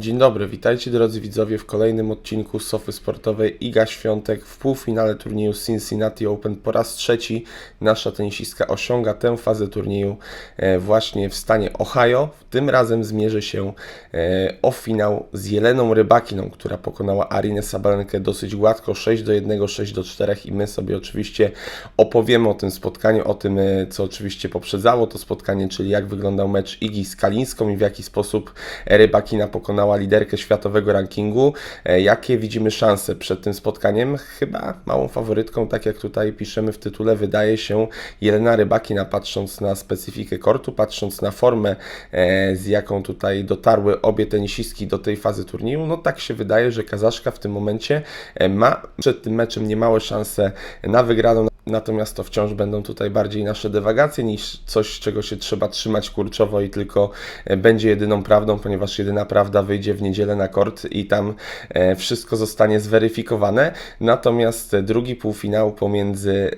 Dzień dobry, witajcie drodzy widzowie w kolejnym odcinku Sofy Sportowej Iga Świątek w półfinale turnieju Cincinnati Open. Po raz trzeci nasza tenisistka osiąga tę fazę turnieju e, właśnie w stanie Ohio. Tym razem zmierzy się e, o finał z Jeleną Rybakiną, która pokonała Arinę Sabalenkę dosyć gładko 6 do 1, 6 do 4 i my sobie oczywiście opowiemy o tym spotkaniu, o tym e, co oczywiście poprzedzało to spotkanie, czyli jak wyglądał mecz Igi z Kalińską i w jaki sposób Rybakina pokonała liderkę światowego rankingu. E, Jakie widzimy szanse przed tym spotkaniem? Chyba małą faworytką, tak jak tutaj piszemy w tytule, wydaje się Jelena Rybakina, patrząc na specyfikę kortu, patrząc na formę, e, z jaką tutaj dotarły obie tenisistki do tej fazy turnieju. No tak się wydaje, że Kazaszka w tym momencie e, ma przed tym meczem niemałe szanse na wygraną. Natomiast to wciąż będą tutaj bardziej nasze dywagacje niż coś, czego się trzeba trzymać kurczowo i tylko e, będzie jedyną prawdą, ponieważ jedyna prawda wyjdzie w niedzielę na kort i tam e, wszystko zostanie zweryfikowane. Natomiast e, drugi półfinał pomiędzy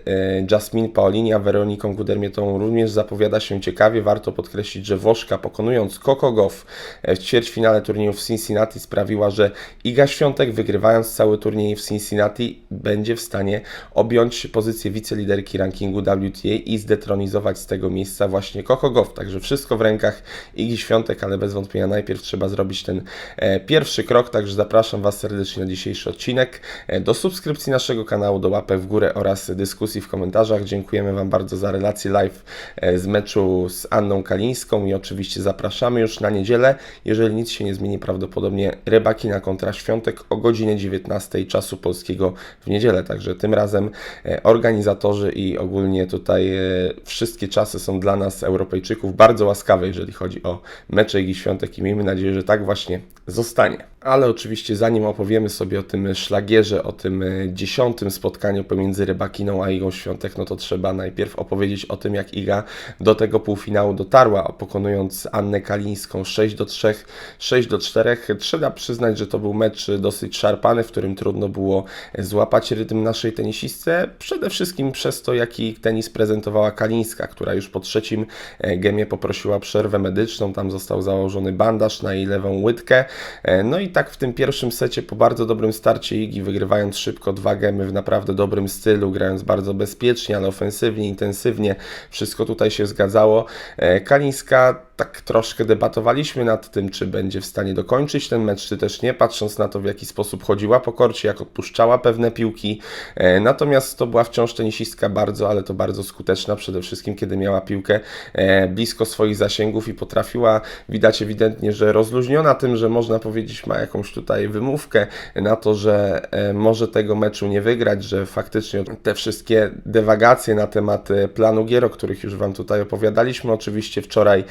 Jasmine Paolini a Weroniką Gudermietą również zapowiada się ciekawie. Warto podkreślić, że Włoszka pokonując Coco Gauff e, w ćwierćfinale turnieju w Cincinnati sprawiła, że Iga Świątek wygrywając cały turniej w Cincinnati będzie w stanie objąć pozycję wiceliderki rankingu WTA i zdetronizować z tego miejsca właśnie Coco Gauff. Także wszystko w rękach Igi Świątek, ale bez wątpienia najpierw trzeba zrobić ten e, pierwszy krok. Także zapraszam Was serdecznie na dzisiejszy odcinek, e, do subskrypcji naszego kanału, do łapek w górę oraz dyskusji w komentarzach. Dziękujemy Wam bardzo za relację live e, z meczu z Anną Kalińską i oczywiście zapraszamy już na niedzielę. Jeżeli nic się nie zmieni, prawdopodobnie Rybakina kontra Świątek o godzinie 19 czasu polskiego w niedzielę. Także tym razem e, organizatorzy i ogólnie tutaj e, wszystkie czasy są dla nas, Europejczyków, bardzo łaskawe, jeżeli chodzi o mecze Igi Świątek i miejmy nadzieję, że tak właśnie zostanie. Ale oczywiście zanim opowiemy sobie o tym szlagierze, o tym e, dziesiątym spotkaniu pomiędzy Rybakiną a Igą Świątek, no to trzeba najpierw opowiedzieć o tym, jak Iga do tego półfinału dotarła, pokonując Annę Kalińską 6 do 3, 6 do 4. Trzeba przyznać, że to był mecz dosyć szarpany, w którym trudno było złapać rytm naszej tenisistce. Przede wszystkim przez to, jaki tenis prezentowała Kalińska, która już po trzecim e, gemie poprosiła przerwę medyczną. Tam został założony bandaż na jej lewą łydkę. E, No i tak w tym pierwszym secie, po bardzo dobrym starcie Igi, wygrywając szybko dwa gemy w naprawdę dobrym stylu, grając bardzo bezpiecznie, ale ofensywnie, intensywnie, wszystko tutaj się zgadzało. E, Kalińska tak troszkę debatowaliśmy nad tym, czy będzie w stanie dokończyć ten mecz, czy też nie, patrząc na to, w jaki sposób chodziła po korcie, jak odpuszczała pewne piłki. E, Natomiast to była wciąż tenisistka bardzo, ale to bardzo skuteczna, przede wszystkim kiedy miała piłkę e, blisko swoich zasięgów i potrafiła, widać ewidentnie, że rozluźniona tym, że można powiedzieć, ma jakąś tutaj wymówkę na to, że e, może tego meczu nie wygrać, że faktycznie te wszystkie dewagacje na temat planu gier, o których już Wam tutaj opowiadaliśmy oczywiście wczoraj,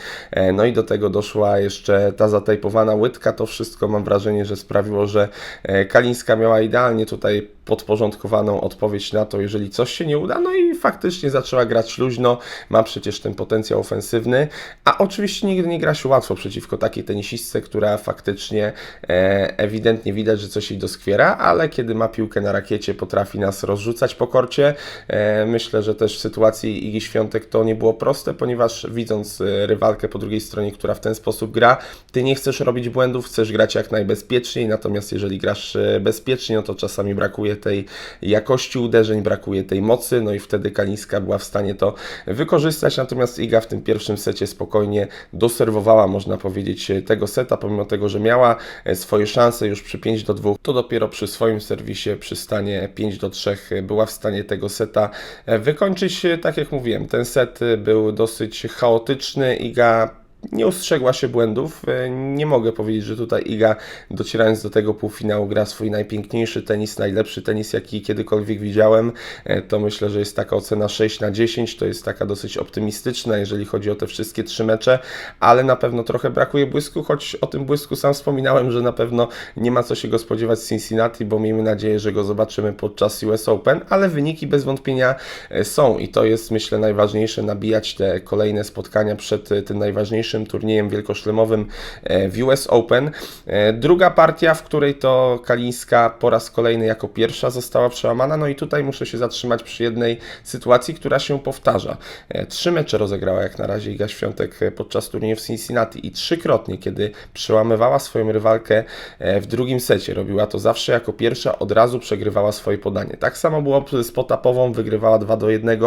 no i do tego doszła jeszcze ta zatejpowana łydka, to wszystko mam wrażenie, że sprawiło, że e, Kalińska miała idealnie tutaj podporządkowaną odpowiedź na to, jeżeli coś się nie uda, no i faktycznie zaczęła grać luźno, ma przecież ten potencjał ofensywny, a oczywiście nigdy nie gra się łatwo przeciwko takiej tenisistce, która faktycznie e, ewidentnie widać, że coś jej doskwiera, ale kiedy ma piłkę na rakiecie, potrafi nas rozrzucać po korcie. E, myślę, że też w sytuacji Igi Świątek to nie było proste, ponieważ widząc e, rywalkę po drugiej stronie, która w ten sposób gra, ty nie chcesz robić błędów, chcesz grać jak najbezpieczniej, natomiast jeżeli grasz bezpiecznie, no to czasami brakuje tej jakości uderzeń, brakuje tej mocy, no i wtedy Kalińska była w stanie to wykorzystać, natomiast Iga w tym pierwszym secie spokojnie doserwowała, można powiedzieć, tego seta, pomimo tego, że miała e, swoje szanse już przy 5 do 2, to dopiero przy swoim serwisie, przy stanie 5 do 3 była w stanie tego seta e, wykończyć. Tak jak mówiłem, ten set e, był dosyć chaotyczny, Iga nie ustrzegła się błędów. E, Nie mogę powiedzieć, że tutaj Iga, docierając do tego półfinału, gra swój najpiękniejszy tenis, najlepszy tenis, jaki kiedykolwiek widziałem. E, To myślę, że jest taka ocena 6 na 10. To jest taka dosyć optymistyczna, jeżeli chodzi o te wszystkie trzy mecze, ale na pewno trochę brakuje błysku, choć o tym błysku sam wspominałem, że na pewno nie ma co się go spodziewać z Cincinnati, bo miejmy nadzieję, że go zobaczymy podczas US Open, ale wyniki bez wątpienia e, są i to jest myślę najważniejsze, nabijać te kolejne spotkania przed tym najważniejszym wcześniejszym turniejem wielkoszlemowym e, w US Open. E, Druga partia, w której to Kalińska po raz kolejny jako pierwsza została przełamana, no i tutaj muszę się zatrzymać przy jednej sytuacji, która się powtarza. E, Trzy mecze rozegrała jak na razie Iga Świątek podczas turnieju w Cincinnati i trzykrotnie, kiedy przełamywała swoją rywalkę w drugim secie, robiła to zawsze jako pierwsza, od razu przegrywała swoje podanie. Tak samo było z Potapową, wygrywała 2 do 1,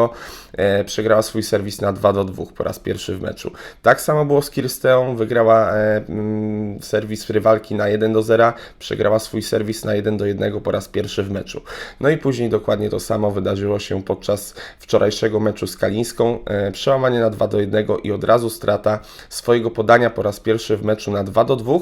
e, przegrała swój serwis na 2 do 2 po raz pierwszy w meczu. Tak samo było z Kirsteą, wygrała e, mm, serwis rywalki na 1 do 0, przegrała swój serwis na 1 do 1 po raz pierwszy w meczu. No i później dokładnie to samo wydarzyło się podczas wczorajszego meczu z Kalińską. E, przełamanie na 2 do 1 i od razu strata swojego podania po raz pierwszy w meczu na 2 do 2.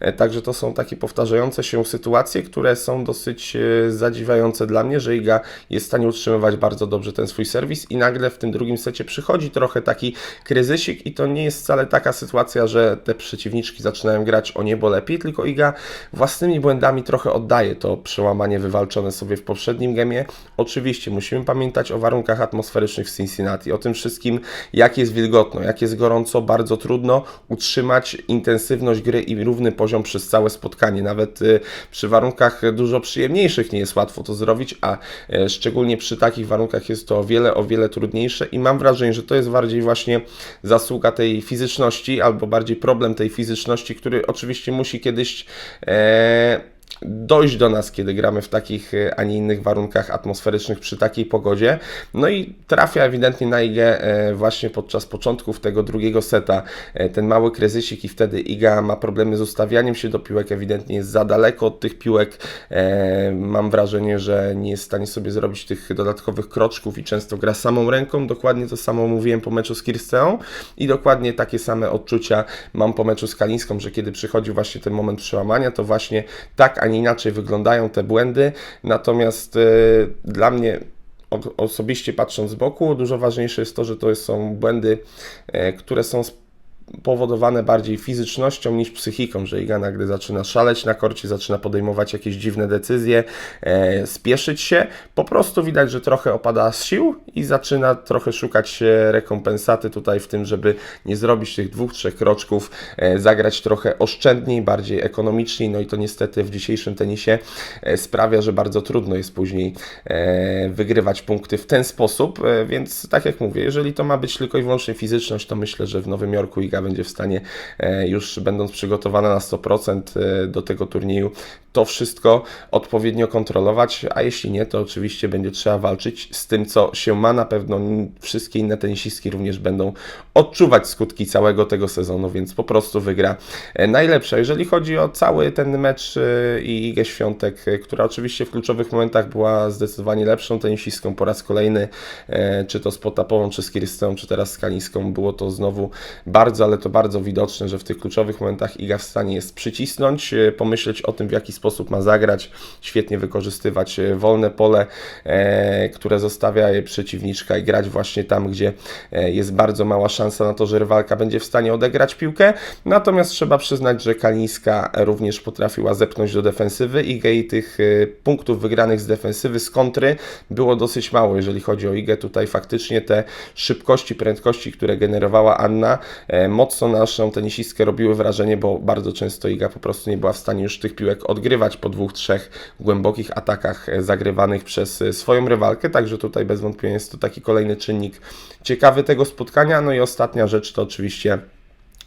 E, także to są takie powtarzające się sytuacje, które są dosyć e, zadziwiające dla mnie, że Iga jest w stanie utrzymywać bardzo dobrze ten swój serwis i nagle w tym drugim secie przychodzi trochę taki kryzysik i to nie jest wcale taka sytuacja, że te przeciwniczki zaczynają grać o niebo lepiej, tylko Iga własnymi błędami trochę oddaje to przełamanie wywalczone sobie w poprzednim gemie. Oczywiście musimy pamiętać o warunkach atmosferycznych w Cincinnati, o tym wszystkim, jak jest wilgotno, jak jest gorąco, bardzo trudno utrzymać intensywność gry i równy poziom przez całe spotkanie. Nawet y, przy warunkach dużo przyjemniejszych nie jest łatwo to zrobić, a e, szczególnie przy takich warunkach jest to o wiele, o wiele trudniejsze i mam wrażenie, że to jest bardziej właśnie zasługa tej fizyczności, albo bardziej problem tej fizyczności, który oczywiście musi kiedyś e, dojść do nas, kiedy gramy w takich, e, a nie innych warunkach atmosferycznych przy takiej pogodzie. No i trafia ewidentnie na Igę e, właśnie podczas początków tego drugiego seta e, ten mały kryzysik i wtedy Iga ma problemy z ustawianiem się do piłek, ewidentnie jest za daleko od tych piłek. E, Mam wrażenie, że nie jest w stanie sobie zrobić tych dodatkowych kroczków i często gra samą ręką. Dokładnie to samo mówiłem po meczu z Kirsteą i dokładnie takie same odczucia mam po meczu z Kalińską, że kiedy przychodzi właśnie ten moment przełamania, to właśnie tak, a nie inaczej wyglądają te błędy. Natomiast e, dla mnie osobiście patrząc z boku, dużo ważniejsze jest to, że to są błędy, e, które są powodowane bardziej fizycznością niż psychiką, że Iga nagle zaczyna szaleć na korcie, zaczyna podejmować jakieś dziwne decyzje, e, spieszyć się. Po prostu widać, że trochę opada z sił i zaczyna trochę szukać rekompensaty tutaj w tym, żeby nie zrobić tych dwóch, trzech kroczków, e, zagrać trochę oszczędniej, bardziej ekonomiczniej. No i to niestety w dzisiejszym tenisie e, sprawia, że bardzo trudno jest później e, wygrywać punkty w ten sposób, e, więc tak jak mówię, jeżeli to ma być tylko i wyłącznie fizyczność, to myślę, że w Nowym Jorku Iga będzie w stanie e, już będąc przygotowana na 100% e, do tego turnieju, to wszystko odpowiednio kontrolować, a jeśli nie, to oczywiście będzie trzeba walczyć z tym, co się ma. Na pewno wszystkie inne tenisistki również będą odczuwać skutki całego tego sezonu, więc po prostu wygra e, najlepsza. Jeżeli chodzi o cały ten mecz e, i Igę Świątek, e, która oczywiście w kluczowych momentach była zdecydowanie lepszą tenisistką po raz kolejny, czy to z Potapową, czy z Kirstą, czy teraz z było to znowu bardzo, ale to bardzo widoczne, że w tych kluczowych momentach Iga w stanie jest przycisnąć, pomyśleć o tym, w jaki sposób ma zagrać, świetnie wykorzystywać e, wolne pole, e, które zostawia przeciwniczka i grać właśnie tam, gdzie e, jest bardzo mała szansa na to, że rywalka będzie w stanie odegrać piłkę. Natomiast trzeba przyznać, że Kalińska również potrafiła zepchnąć do defensywy. I tych punktów wygranych z defensywy, z kontry było dosyć mało, jeżeli chodzi o Igę. Tutaj faktycznie te szybkości, prędkości, które generowała Anna, mocno naszą tenisistkę robiły wrażenie, bo bardzo często Iga po prostu nie była w stanie już tych piłek odgrywać po dwóch, trzech głębokich atakach e, zagrywanych przez e, swoją rywalkę. Także tutaj bez wątpienia jest to taki kolejny czynnik ciekawy tego spotkania. No i ostatnia rzecz to oczywiście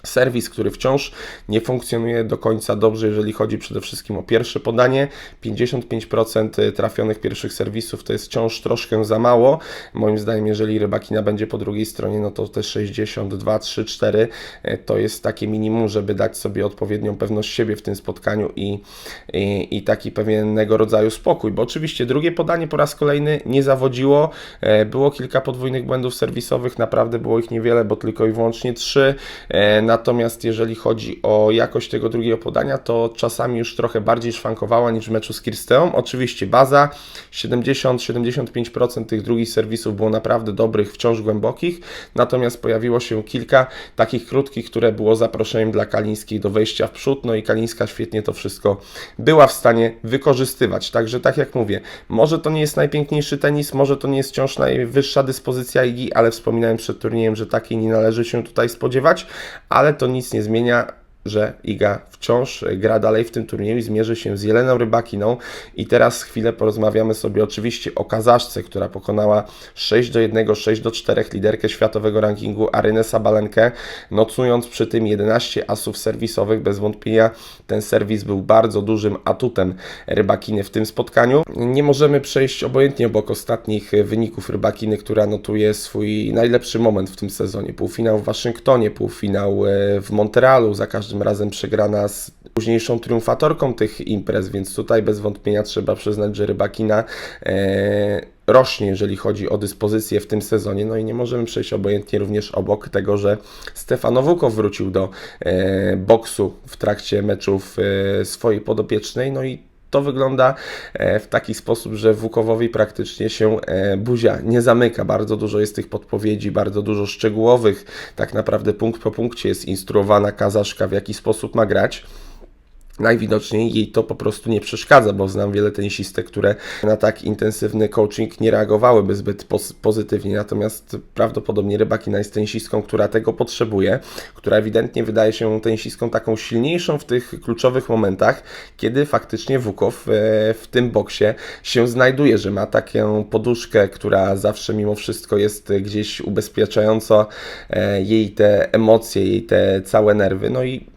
serwis, który wciąż nie funkcjonuje do końca dobrze, jeżeli chodzi przede wszystkim o pierwsze podanie. 55% trafionych pierwszych serwisów to jest wciąż troszkę za mało. Moim zdaniem, jeżeli rybakina będzie po drugiej stronie, no to te 62, 3, 4 e, to jest takie minimum, żeby dać sobie odpowiednią pewność siebie w tym spotkaniu i, i, i taki pewnego rodzaju spokój, bo oczywiście drugie podanie po raz kolejny nie zawodziło. E, Było kilka podwójnych błędów serwisowych, naprawdę było ich niewiele, bo tylko i wyłącznie trzy. E, Natomiast jeżeli chodzi o jakość tego drugiego podania, to czasami już trochę bardziej szwankowała niż w meczu z Kirsteą. Oczywiście baza 70-75% tych drugich serwisów było naprawdę dobrych, wciąż głębokich, natomiast pojawiło się kilka takich krótkich, które było zaproszeniem dla Kalińskiej do wejścia w przód, no i Kalińska świetnie to wszystko była w stanie wykorzystywać. Także tak jak mówię, może to nie jest najpiękniejszy tenis, może to nie jest wciąż najwyższa dyspozycja Igi, ale wspominałem przed turniejem, że takiej nie należy się tutaj spodziewać, ale ale to nic nie zmienia że Iga wciąż gra dalej w tym turnieju i zmierzy się z Jeleną Rybakiną. I teraz chwilę porozmawiamy sobie oczywiście o Kazaszce, która pokonała 6 do 1, 6 do 4 liderkę światowego rankingu Arynę Sabalenkę, nocując przy tym 11 asów serwisowych. Bez wątpienia ten serwis był bardzo dużym atutem Rybakiny w tym spotkaniu. Nie możemy przejść obojętnie obok ostatnich wyników Rybakiny, która notuje swój najlepszy moment w tym sezonie. Półfinał w Waszyngtonie, półfinał e, w Montrealu, za każdym razem przegrana z późniejszą triumfatorką tych imprez, więc tutaj bez wątpienia trzeba przyznać, że Rybakina e, rośnie, jeżeli chodzi o dyspozycję w tym sezonie. No i nie możemy przejść obojętnie również obok tego, że Stefano Wukow wrócił do e, boksu w trakcie meczów e, swojej podopiecznej. No i to wygląda e, w taki sposób, że Wukowowi praktycznie się e, buzia nie zamyka. Bardzo dużo jest tych podpowiedzi, bardzo dużo szczegółowych. Tak naprawdę punkt po punkcie jest instruowana kazaszka, w jaki sposób ma grać najwidoczniej jej to po prostu nie przeszkadza, bo znam wiele tenisistek, które na tak intensywny coaching nie reagowałyby zbyt pozytywnie, natomiast prawdopodobnie Rybakina jest tenisistką, która tego potrzebuje, która ewidentnie wydaje się tenisistką taką silniejszą w tych kluczowych momentach, kiedy faktycznie Wukow e, w tym boksie się znajduje, że ma taką poduszkę, która zawsze mimo wszystko jest gdzieś ubezpieczająco e, jej te emocje, jej te całe nerwy, no i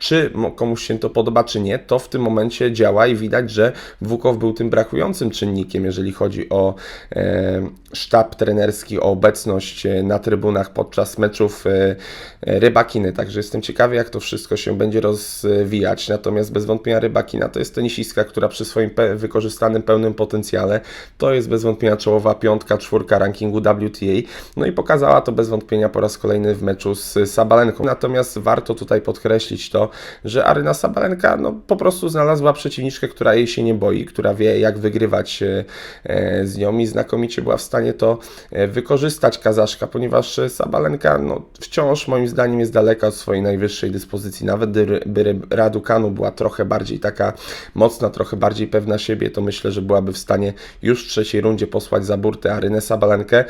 czy komuś się to podoba, czy nie, to w tym momencie działa i widać, że Wukow był tym brakującym czynnikiem, jeżeli chodzi o e, sztab trenerski, o obecność e, na trybunach podczas meczów e, Rybakiny. Także jestem ciekawy, jak to wszystko się będzie rozwijać. Natomiast bez wątpienia Rybakina to jest tenisistka, która przy swoim pe wykorzystanym pełnym potencjale to jest bez wątpienia czołowa piątka, czwórka rankingu WTA. No i pokazała to bez wątpienia po raz kolejny w meczu z Sabalenką. Natomiast warto tutaj podkreślić to, że Aryna Sabalenka no, po prostu znalazła przeciwniczkę, która jej się nie boi, która wie jak wygrywać e, e, z nią i znakomicie była w stanie to e, wykorzystać Kazaszka, ponieważ Sabalenka no, wciąż moim zdaniem jest daleka od swojej najwyższej dyspozycji. Nawet gdyby Raducanu była trochę bardziej taka mocna, trochę bardziej pewna siebie, to myślę, że byłaby w stanie już w trzeciej rundzie posłać za burtę Arynę Sabalenkę,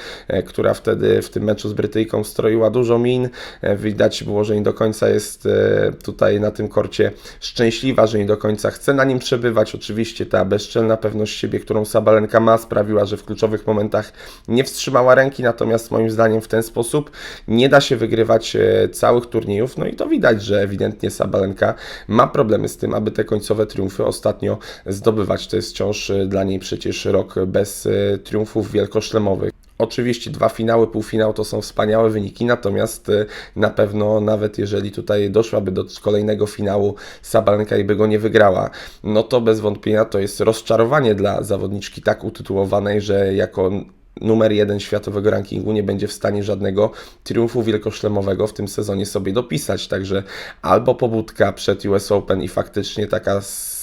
która wtedy w tym meczu z Brytyjką stroiła dużo min. Widać było, że nie do końca jest tutaj tutaj na tym korcie szczęśliwa, że nie do końca chce na nim przebywać. Oczywiście ta bezczelna pewność siebie, którą Sabalenka ma, sprawiła, że w kluczowych momentach nie wstrzymała ręki, natomiast moim zdaniem w ten sposób nie da się wygrywać e, całych turniejów. No i to widać, że ewidentnie Sabalenka ma problemy z tym, aby te końcowe triumfy ostatnio zdobywać. To jest wciąż e, dla niej przecież rok bez e, triumfów wielkoszlemowych. Oczywiście dwa finały, półfinał to są wspaniałe wyniki, natomiast y, na pewno nawet jeżeli tutaj doszłaby do kolejnego finału Sabalenka i by go nie wygrała, no to bez wątpienia to jest rozczarowanie dla zawodniczki tak utytułowanej, że jako numer jeden światowego rankingu nie będzie w stanie żadnego triumfu wielkoszlemowego w tym sezonie sobie dopisać. Także albo pobudka przed US Open i faktycznie taka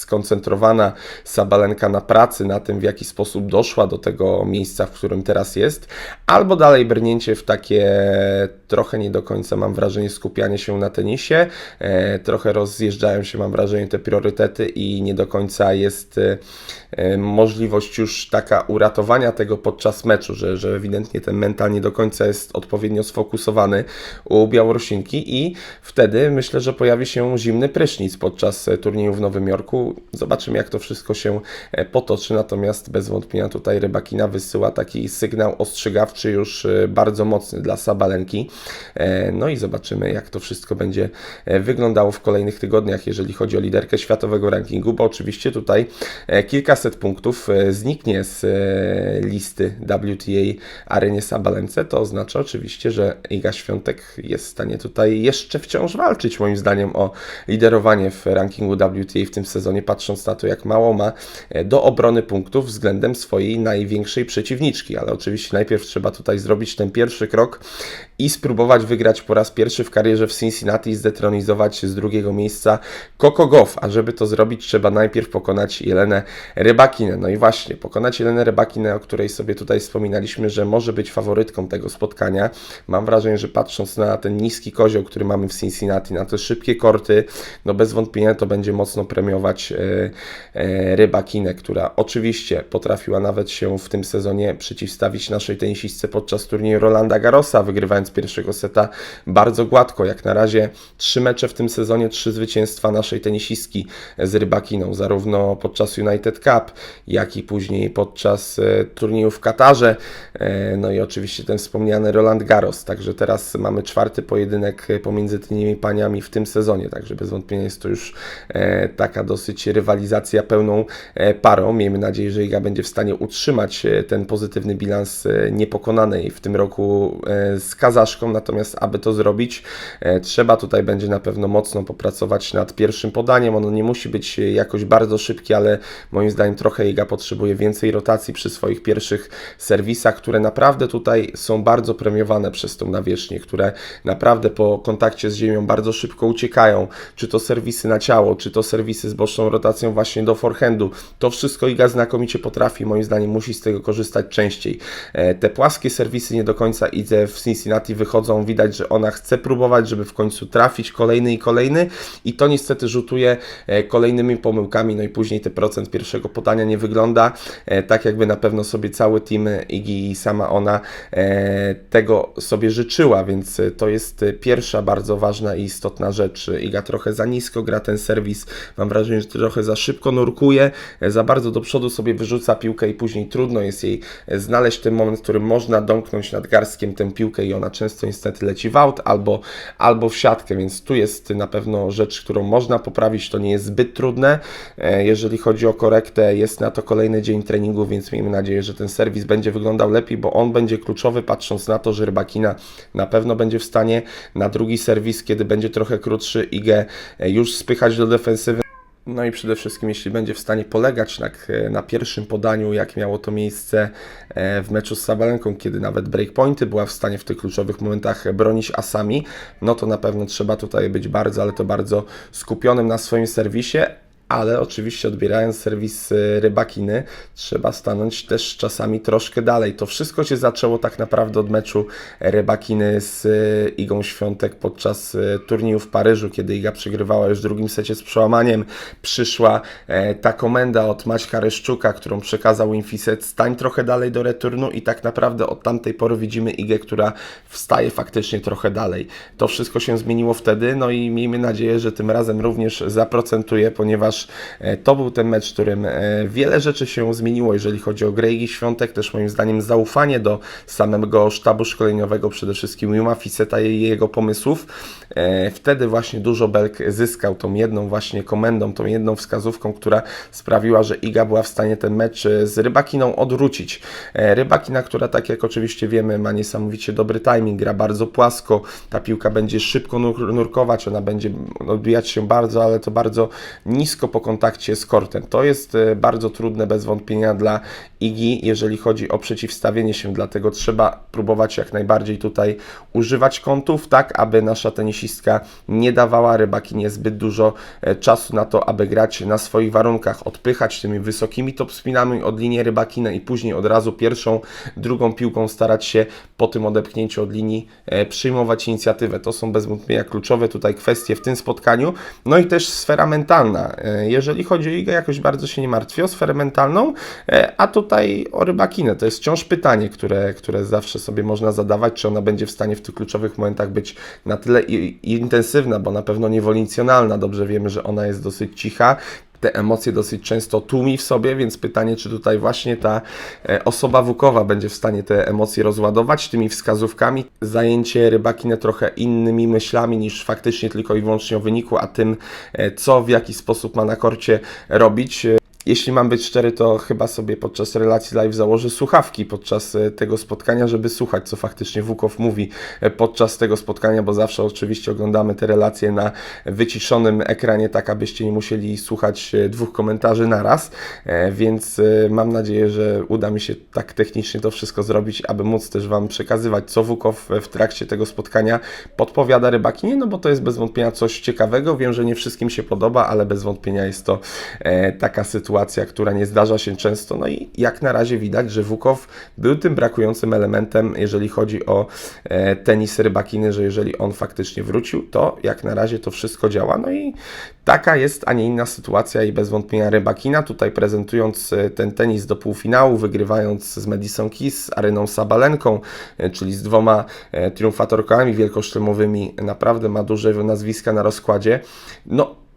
skoncentrowana Sabalenka na pracy, na tym w jaki sposób doszła do tego miejsca, w którym teraz jest, albo dalej brnięcie w takie trochę nie do końca mam wrażenie skupianie się na tenisie, e, trochę rozjeżdżają się mam wrażenie te priorytety i nie do końca jest e, możliwość już taka uratowania tego podczas meczu, że, że ewidentnie ten mental nie do końca jest odpowiednio sfokusowany u Białorusinki i wtedy myślę, że pojawi się zimny prysznic podczas turnieju w Nowym Jorku Zobaczymy, jak to wszystko się e, potoczy. Natomiast bez wątpienia tutaj Rybakina wysyła taki sygnał ostrzegawczy już e, bardzo mocny dla Sabalenki. E, no i zobaczymy, jak to wszystko będzie wyglądało w kolejnych tygodniach, jeżeli chodzi o liderkę światowego rankingu, bo oczywiście tutaj kilkaset punktów zniknie z listy WTA Arenie Sabalence. To oznacza oczywiście, że Iga Świątek jest w stanie tutaj jeszcze wciąż walczyć, moim zdaniem, o liderowanie w rankingu WTA w tym sezonie patrząc na to, jak mało ma e, do obrony punktów względem swojej największej przeciwniczki. Ale oczywiście najpierw trzeba tutaj zrobić ten pierwszy krok i spróbować wygrać po raz pierwszy w karierze w Cincinnati i zdetronizować z drugiego miejsca Coco Goff. A żeby to zrobić, trzeba najpierw pokonać Jelenę Rybakinę. No i właśnie, pokonać Jelenę Rybakinę, o której sobie tutaj wspominaliśmy, że może być faworytką tego spotkania. Mam wrażenie, że patrząc na ten niski kozioł, który mamy w Cincinnati, na te szybkie korty, no bez wątpienia to będzie mocno premiować E, e, Rybakinę, która oczywiście potrafiła nawet się w tym sezonie przeciwstawić naszej tenisistce podczas turnieju Rolanda Garrosa, wygrywając rozpoczynając pierwszego seta bardzo gładko. Jak na razie trzy mecze w tym sezonie, trzy zwycięstwa naszej tenisistki z Rybakiną, zarówno podczas United Cup, jak i później podczas e, turnieju w Katarze. E, No i oczywiście ten wspomniany Roland Garros. Także teraz mamy czwarty pojedynek pomiędzy tymi paniami w tym sezonie. Także bez wątpienia jest to już e, taka dosyć rywalizacja pełną parą. Miejmy nadzieję, że Iga będzie w stanie utrzymać ten pozytywny bilans niepokonanej w tym roku z Natomiast aby to zrobić, e, trzeba tutaj będzie na pewno mocno popracować nad pierwszym podaniem. Ono nie musi być e, jakoś bardzo szybkie, ale moim zdaniem trochę Iga potrzebuje więcej rotacji przy swoich pierwszych serwisach, które naprawdę tutaj są bardzo premiowane przez tą nawierzchnię, które naprawdę po kontakcie z ziemią bardzo szybko uciekają. Czy to serwisy na ciało, czy to serwisy z boczną rotacją właśnie do forehandu. To wszystko Iga znakomicie potrafi, moim zdaniem musi z tego korzystać częściej. E, Te płaskie serwisy nie do końca idzie w Cincinnati wychodzą, widać, że ona chce próbować, żeby w końcu trafić kolejny i kolejny. I to niestety rzutuje e, kolejnymi pomyłkami, no i później ten procent pierwszego podania nie wygląda e, tak, jakby na pewno sobie cały team Igi i sama ona e, tego sobie życzyła, więc to jest pierwsza bardzo ważna i istotna rzecz. Iga trochę za nisko gra ten serwis, mam wrażenie, że trochę za szybko nurkuje, za bardzo do przodu sobie wyrzuca piłkę i później trudno jest jej znaleźć ten moment, w którym można domknąć nad garstkiem tę piłkę i ona często niestety leci w aut albo, albo w siatkę, więc tu jest na pewno rzecz, którą można poprawić, to nie jest zbyt trudne. E, Jeżeli chodzi o korektę, jest na to kolejny dzień treningu, więc miejmy nadzieję, że ten serwis będzie wyglądał lepiej, bo on będzie kluczowy, patrząc na to, że Rybakina na pewno będzie w stanie na drugi serwis, kiedy będzie trochę krótszy, Igę e, już spychać do defensywy. No i przede wszystkim, jeśli będzie w stanie polegać na, na pierwszym podaniu, jak miało to miejsce e, w meczu z Sabalenką, kiedy nawet breakpointy była w stanie w tych kluczowych momentach bronić asami, no to na pewno trzeba tutaj być bardzo, ale to bardzo skupionym na swoim serwisie, ale oczywiście odbierając serwis e, Rybakiny, trzeba stanąć też czasami troszkę dalej. To wszystko się zaczęło tak naprawdę od meczu Rybakiny z e, Igą Świątek podczas e, turnieju w Paryżu, kiedy Iga przegrywała już w drugim secie z przełamaniem. Przyszła e, ta komenda od Maćka Reszczuka, którą przekazał Infiset, stań trochę dalej do returnu i tak naprawdę od tamtej pory widzimy Igę, która wstaje faktycznie trochę dalej. To wszystko się zmieniło wtedy, no i miejmy nadzieję, że tym razem również zaprocentuje, ponieważ e, to był ten mecz, w którym e, wiele rzeczy się zmieniło, jeżeli chodzi o grę Igi Świątek, też moim zdaniem zaufanie do samego sztabu szkoleniowego, przede wszystkim Juma Fiseta i jego pomysłów. E, Wtedy właśnie dużo Belk zyskał tą jedną właśnie komendą, tą jedną wskazówką, która sprawiła, że Iga była w stanie ten mecz z Rybakiną odwrócić. Rybakina, która tak jak oczywiście wiemy ma niesamowicie dobry timing, gra bardzo płasko, ta piłka będzie szybko nur nurkować, ona będzie odbijać się bardzo, ale to bardzo nisko po kontakcie z kortem. To jest e, bardzo trudne bez wątpienia dla Igi, jeżeli chodzi o przeciwstawienie się, dlatego trzeba próbować jak najbardziej tutaj używać kątów, tak aby nasza tenisistka nie dawała Rybakinie zbyt dużo e, czasu na to, aby grać na swoich warunkach, odpychać tymi wysokimi topspinami od linii Rybakinę i później od razu pierwszą, drugą piłką starać się po tym odepchnięciu od linii e, przyjmować inicjatywę. To są bez wątpienia kluczowe tutaj kwestie w tym spotkaniu. No i też sfera mentalna. Jeżeli chodzi o Igę, jakoś bardzo się nie martwię o sferę mentalną, e, a tutaj o Rybakinę. To jest wciąż pytanie, które, które zawsze sobie można zadawać, czy ona będzie w stanie w tych kluczowych momentach być na tyle i, i intensywna, bo na pewno niewolencjonalna. Dobrze wiemy, że ona jest dosyć cicha, te emocje dosyć często tłumi w sobie, więc pytanie, czy tutaj właśnie ta e, osoba wukowa będzie w stanie te emocje rozładować tymi wskazówkami, zajęcie rybakinę trochę innymi myślami niż faktycznie tylko i wyłącznie o wyniku, a tym, e, co w jaki sposób ma na korcie robić. Jeśli mam być szczery, to chyba sobie podczas relacji live założę słuchawki podczas e, tego spotkania, żeby słuchać, co faktycznie Wukow mówi e, podczas tego spotkania, bo zawsze oczywiście oglądamy te relacje na wyciszonym ekranie, tak abyście nie musieli słuchać e, dwóch komentarzy naraz, E, więc mam nadzieję, że uda mi się tak technicznie to wszystko zrobić, aby móc też Wam przekazywać, co Wukow w trakcie tego spotkania podpowiada Rybakinie, no bo to jest bez wątpienia coś ciekawego. Wiem, że nie wszystkim się podoba, ale bez wątpienia jest to taka sytuacja, sytuacja, która nie zdarza się często. No i jak na razie widać, że Wukow był tym brakującym elementem, jeżeli chodzi o e, tenis rybakiny, że jeżeli on faktycznie wrócił, to jak na razie to wszystko działa. No i taka jest, a nie inna sytuacja i bez wątpienia rybakina, tutaj prezentując e, ten tenis do półfinału, wygrywając z Madison Keys, Aryną Sabalenką, e, czyli z dwoma triumfatorkami wielkoszlemowymi, naprawdę ma duże nazwiska na rozkładzie. No,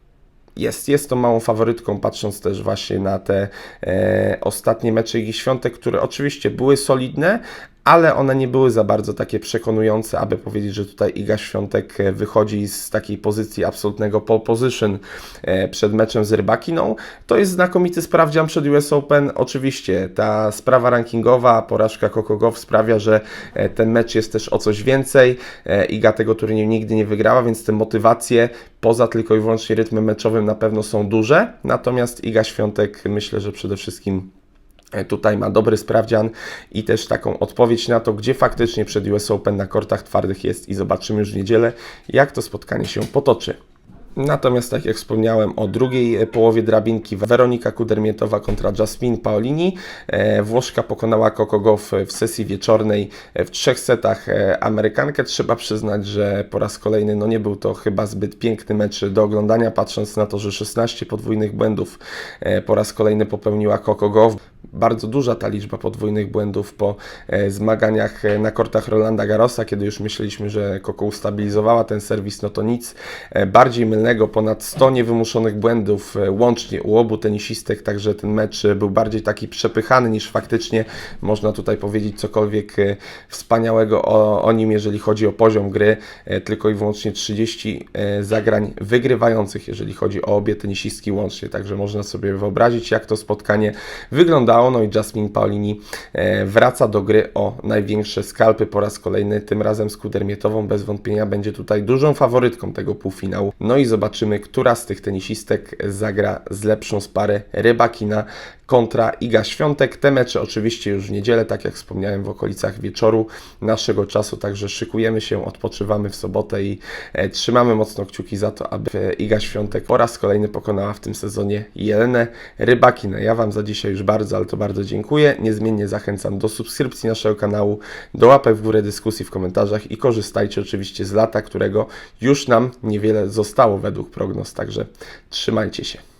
jest, jest to małą faworytką, patrząc też właśnie na te e, ostatnie mecze Igi Świątek, które oczywiście były solidne, ale one nie były za bardzo takie przekonujące, aby powiedzieć, że tutaj Iga Świątek e, wychodzi z takiej pozycji absolutnego pole position e, przed meczem z Rybakiną. To jest znakomity sprawdzian przed US Open. Oczywiście ta sprawa rankingowa, porażka Kokogow sprawia, że e, ten mecz jest też o coś więcej. Iga tego turnieju nigdy nie wygrała, więc te motywacje poza tylko i wyłącznie rytmem meczowym na pewno są duże. Natomiast Iga Świątek myślę, że przede wszystkim Tutaj ma dobry sprawdzian i też taką odpowiedź na to, gdzie faktycznie przed US Open na kortach twardych jest i zobaczymy już w niedzielę, jak to spotkanie się potoczy. Natomiast tak jak wspomniałem o drugiej e, połowie drabinki, Weronika Kudermietowa kontra Jasmine Paolini. E, Włoszka pokonała Coco Gauff w sesji wieczornej e, w trzech setach e, Amerykankę. Trzeba przyznać, że po raz kolejny no nie był to chyba zbyt piękny mecz do oglądania, patrząc na to, że 16 podwójnych błędów e, po raz kolejny popełniła Coco Gauff. Bardzo duża ta liczba podwójnych błędów po e, zmaganiach e, na kortach Rolanda Garrosa, kiedy już myśleliśmy, że Coco ustabilizowała ten serwis, no to nic e, bardziej mylnego, ponad 100 niewymuszonych błędów łącznie u obu tenisistek, także ten mecz był bardziej taki przepychany niż faktycznie. Można tutaj powiedzieć cokolwiek wspaniałego o, o nim, jeżeli chodzi o poziom gry, tylko i wyłącznie 30 e, zagrań wygrywających, jeżeli chodzi o obie tenisistki łącznie, także można sobie wyobrazić, jak to spotkanie wyglądało, no i Jasmine Paolini e, wraca do gry o największe skalpy po raz kolejny, tym razem z Kudermietową, bez wątpienia będzie tutaj dużą faworytką tego półfinału, no i zobaczymy, która z tych tenisistek zagra z lepszą z pary Rybakina kontra Iga Świątek. Te mecze oczywiście już w niedzielę, tak jak wspomniałem, w okolicach wieczoru naszego czasu, także szykujemy się, odpoczywamy w sobotę i e, trzymamy mocno kciuki za to, aby Iga Świątek po raz kolejny pokonała w tym sezonie Jelenę Rybakinę. Ja Wam za dzisiaj już bardzo, to bardzo dziękuję. Niezmiennie zachęcam do subskrypcji naszego kanału, do łapek w górę, dyskusji w komentarzach i korzystajcie oczywiście z lata, którego już nam niewiele zostało według prognoz, także trzymajcie się.